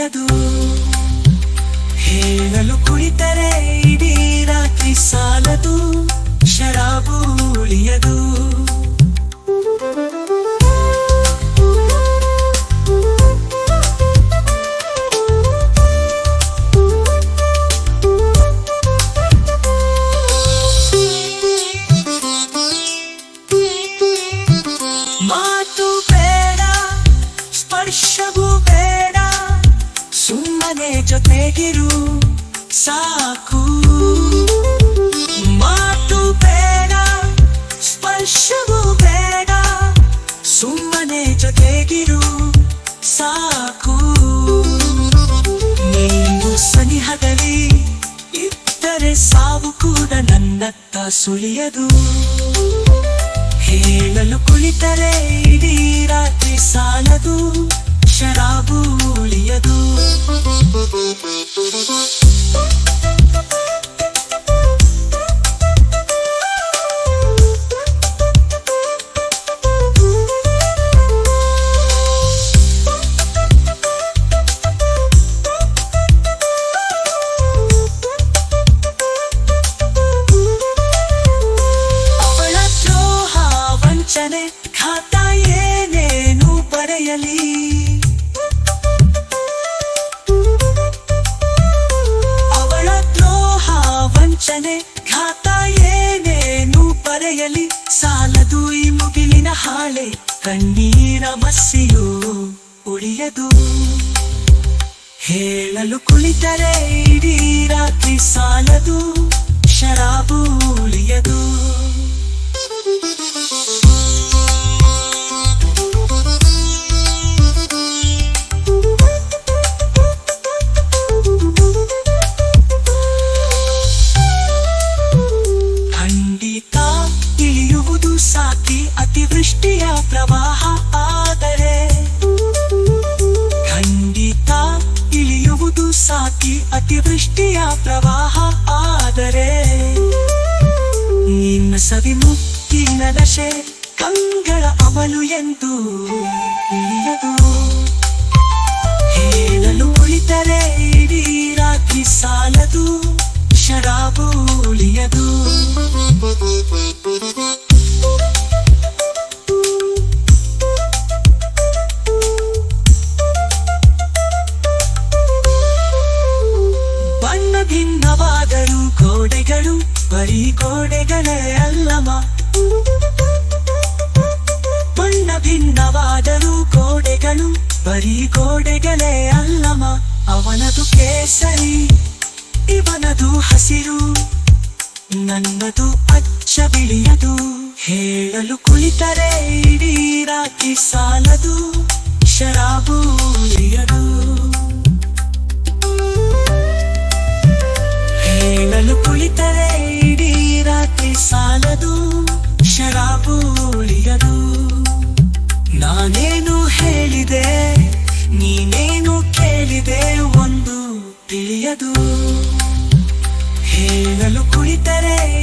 ಉಳಿಯದು ಹೇಳಲು ಕುಳಿತರೆ ಇಡೀ ರಾತ್ರಿ ಸಾಲದು ಸಾಕು. ಮಾತು ಬೇಡ ಬೇಡ, ಸುಮ್ಮನೆ ಜೊತೆಗಿರು ಸಾಕು. ಸಾವು ಕೂಡ ನನ್ನತ್ತ ಸುಳಿಯದು. ಹೇಳಲು ಕುಳಿತರೆ ಇಡೀ ರಾತ್ರಿ ಸಾಲದು. ಶರಾಬು ಖಾತ ಏನೇನು ಬರೆಯಲಿ ಅವಳ ದ್ರೋಹ ವಂಚನೆ ಖಾತ ಏನೇನು ಬರೆಯಲಿ ಸಾಲದು ಈ ಮುಗಿಲಿನ ಹಾಳೆ ಕಣ್ಣೀರ ಮಸ್ಸಿಯು ಉಳಿಯದು. ಹೇಳಲು ಕುಳಿತರೆ ರಾತ್ರಿ ಸಾಲದು, ಶರಾಬು ಪ್ರವಾಹ ಆದರೆ ನಿನ್ನ ಸವಿ ಮುಕ್ಕಿನ ದಶೆ ಕಂಗಳ ಅಮಲು ಎಂದು ಇಳಿಯದು ಹೇಳಲು ಉಳಿದರೆ ಇಡೀ ರಾತ್ರಿ ಸಾಲದು. ಶರಾಬು ಬರೀ ಗೋಡೆಗಳೇ ಅಲ್ಲಮ್ಮ. ಬಣ್ಣ ಭಿನ್ನವಾದರೂ ಕೋಡೆಗಳು ಬರೀ ಗೋಡೆಗಳೇ ಅಲ್ಲಮ ಅವನದು ಕೇಸರಿ, ಇವನದು ಹಸಿರು, ನನ್ನದು ಅಚ್ಚ ಬಿಳಿಯದು. ಹೇಳಲು ಕುಳಿತರೆ ಇಡೀ ರಾತ್ರಿ ಸಾಲದು, ಶರಾಬು ತಿಳಿಯದು ಹೇಳಲು ಕುಳಿತರೆ.